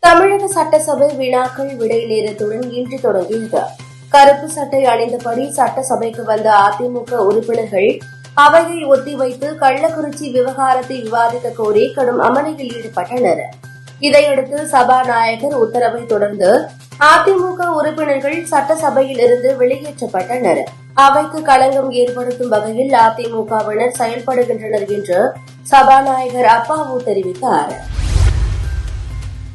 தமிழக சட்டசபை வினாக்கள் விடை நேரத்துடன் இன்று தொடங்கியது கருப்பு சட்டை அணிந்தபடி சட்டசபைக்கு வந்த அதிமுக உறுப்பினர்கள் அவையை ஒத்திவைத்து கள்ளக்குறிச்சி விவகாரத்தை விவாதிக்க கோரி கடும் அமளியில் ஈடுபட்டனர். இதையடுத்து சபாநாயகர் உத்தரவை தொடர்ந்து அதிமுக உறுப்பினர்கள் சட்டசபையில் இருந்து வெளியேற்றப்பட்டனர். அவைக்கு களங்கம் ஏற்படுத்தும் வகையில் அதிமுகவினர் செயல்படுகின்றனர் என்று சபாநாயகர் அப்பாவு தெரிவித்தார்.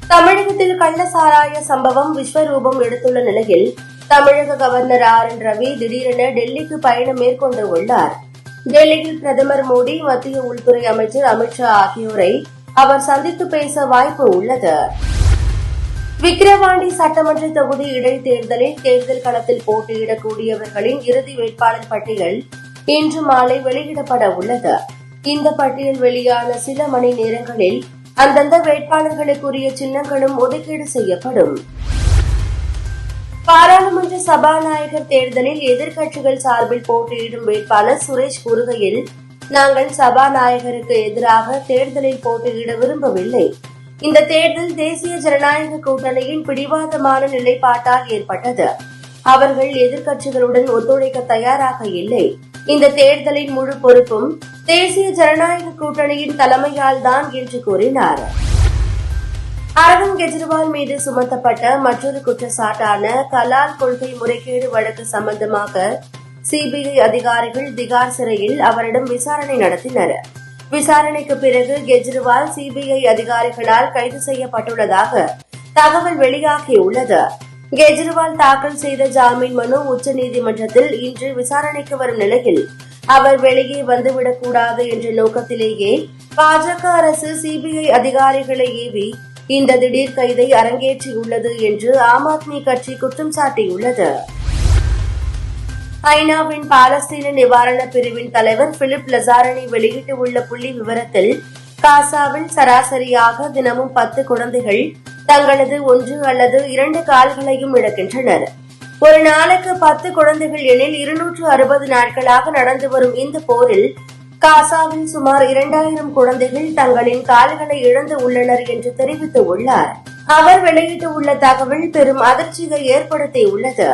தமிழகத்தில் கள்ள சாராய சம்பவம் விஸ்வரூபம் எடுத்துள்ள நிலையில் தமிழக கவர்னர் ஆர் என் ரவி திடீரென டெல்லிக்கு பயணம் மேற்கொண்டு உள்ளார். டெல்லியில் பிரதமர் மோடி மத்திய உள்துறை அமைச்சர் அமித்ஷா ஆகியோரை அவர் சந்தித்து பேச வாய்ப்பு உள்ளது. விக்கிரவாண்டி சட்டமன்ற தொகுதி இடைத்தேர்தலில் தேர்தல் களத்தில் போட்டியிடக்கூடியவர்களின் இறுதி வேட்பாளர் பட்டியல் இன்று மாலை வெளியிடப்பட உள்ளது. இந்த பட்டியல் வெளியான சில மணி நேரங்களில் அந்தந்த வேட்பாளர்களுக்குரிய சின்னங்களும் ஒதுக்கீடு செய்யப்படும். பாராளுமன்ற சபாநாயகர் தேர்தலில் எதிர்க்கட்சிகள் சார்பில் போட்டியிடும் வேட்பாளர் சுரேஷ் கூறுகையில் நாங்கள் சபாநாயகருக்கு எதிராக தேர்தலில் போட்டியிட விரும்பவில்லை. இந்த தேர்தல் தேசிய ஜனநாயக கூட்டணியின் பிடிவாதமான நிலைப்பாட்டால் ஏற்பட்டது. அவர்கள் எதிர்க்கட்சிகளுடன் ஒத்துழைக்க தயாராக இல்லை. இந்த தேர்தலின் முழு பொறுப்பும் தேசிய ஜனநாயக கூட்டணியின் தலைமையால் தான் என்று கூறினார். அரவிந்த் கெஜ்ரிவால் மீது சுமத்தப்பட்ட மற்றொரு குற்றச்சாட்டான கலால் கொள்கை முறைகேடு வழக்கு சம்பந்தமாக சிபிஐ அதிகாரிகள் திகார் சிறையில் அவரிடம் விசாரணை நடத்தினர். விசாரணைக்கு பிறகு கெஜ்ரிவால் சிபிஐ அதிகாரிகளால் கைது செய்யப்பட்டுள்ளதாக தகவல் வெளியாகியுள்ளது. கெஜ்ரிவால் தாக்கல் செய்த ஜாமீன் மனு உச்சநீதிமன்றத்தில் இன்று விசாரணைக்கு வரும் நிலையில் அவர் வெளியே வந்துவிடக்கூடாது என்ற நோக்கத்திலேயே பாஜக அரசு சிபிஐ அதிகாரிகளை ஏவி இந்த திடீர் கைதை அரங்கேற்றியுள்ளது என்று ஆம் ஆத்மி கட்சி குற்றம் சாட்டியுள்ளது. ஐநாவின் பாலஸ்தீன நிவாரண பிரிவின் தலைவர் பிலிப் லசாரணி வெளியிட்டுள்ள புள்ளி விவரத்தில் காசாவில் சராசரியாக தினமும் பத்து குழந்தைகள் தங்களது ஒன்று அல்லது இரண்டு கால்களையும் இழக்கின்றனர். ஒரு நாளுக்கு பத்து குழந்தைகள் எனில் இருநூற்று அறுபது நாட்களாக நடந்து வரும் இந்த போரில் காசாவில் சுமார் இரண்டாயிரம் குழந்தைகள் தங்களின் கால்களை இழந்து உள்ளனர் என்று தெரிவித்துள்ளார் அவர் வெளியிட்டுள்ள தகவல் பெரும் அதிர்ச்சியை ஏற்படுத்தியுள்ளது.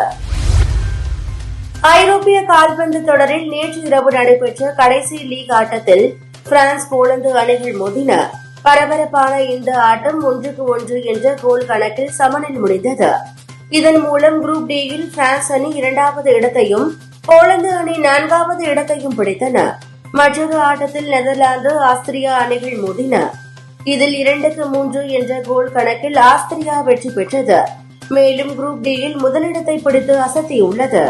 ஐரோப்பிய கால்பந்து தொடரில் நேற்று இரவு நடைபெற்ற கடைசி லீக் ஆட்டத்தில் பிரான்ஸ் போலந்து அணிகள் மோதின பரபரப்பான இந்த ஆட்டம் ஒன்றுக்கு ஒன்று என்ற கோல் கணக்கில் சமனில் முடிந்தது. இதன் மூலம் குரூப் டியில் பிரான்ஸ் அணி இரண்டாவது இடத்தையும் போலந்து அணி நான்காவது இடத்தையும் பிடித்தன. மற்றொரு ஆட்டத்தில் நெதர்லாந்து ஆஸ்திரியா அணிகள் மோதின. இதில் இரண்டுக்கு மூன்று என்ற கோல் கணக்கில் ஆஸ்திரியா வெற்றி பெற்றது. மேலும் குரூப் டியில் முதலிடத்தை பிடித்து அசத்தியுள்ளது.